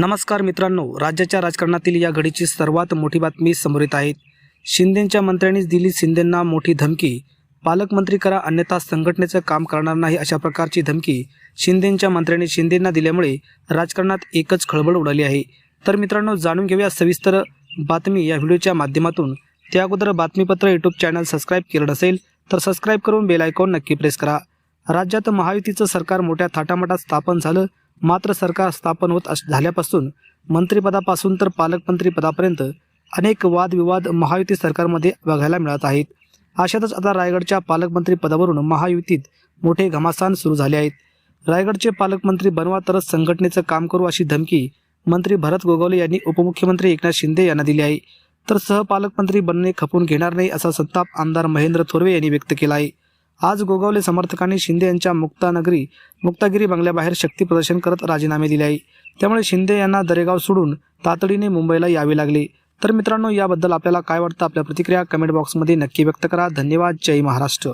नमस्कार मित्रांनो राज्याच्या राजकारणातील या घडीची सर्वात मोठी बातमी समोर येत आहे. शिंदेंच्या मंत्र्यांनीच दिली शिंदेंना मोठी धमकी. पालकमंत्री करा अन्यथा संघटनेचं काम करणार नाही अशा प्रकारची धमकी शिंदेंच्या मंत्र्यांनी शिंदेंना दिल्यामुळे राजकारणात एकच खळबळ उडाली आहे. तर मित्रांनो जाणून घेऊया सविस्तर बातमी या व्हिडिओच्या माध्यमातून. त्या अगोदर बातमीपत्र यूट्यूब चॅनल सबस्क्राईब केलं नसेल तर सबस्क्राईब करून बेल आयकॉन नक्की प्रेस करा. राज्यात महायुतीचं सरकार मोठ्या थाटामाटात स्थापन झालं मात्र सरकार स्थापन होत अस- झाल्यापासून मंत्रिपदापासून तर पालकमंत्रीपदापर्यंत अनेक वादविवाद महायुती सरकारमध्ये बघायला मिळत आहेत. अशातच आता रायगडच्या पालकमंत्रीपदावरून महायुतीत मोठे घमासान सुरू झाले आहेत. रायगडचे पालकमंत्री बनवा तरच संघटनेचं काम करू अशी धमकी मंत्री भरत गोगावले यांनी उपमुख्यमंत्री एकनाथ शिंदे यांना दिली आहे. तर सहपालकमंत्री बनणे खपून घेणार नाही असा संताप आमदार महेंद्र थोरवे यांनी व्यक्त केला आहे. आज गोगावले समर्थकांनी शिंदे यांच्या मुक्तानगरी मुक्तागिरी बंगल्याबाहेर शक्ती प्रदर्शन करत राजीनामे दिले आहे. त्यामुळे शिंदे यांना दरेगाव सोडून तातडीने मुंबईला यावे लागले. तर मित्रांनो याबद्दल आपल्याला काय वाटतं? आपल्या प्रतिक्रिया कमेंट बॉक्समध्ये नक्की व्यक्त करा. धन्यवाद. जय महाराष्ट्र.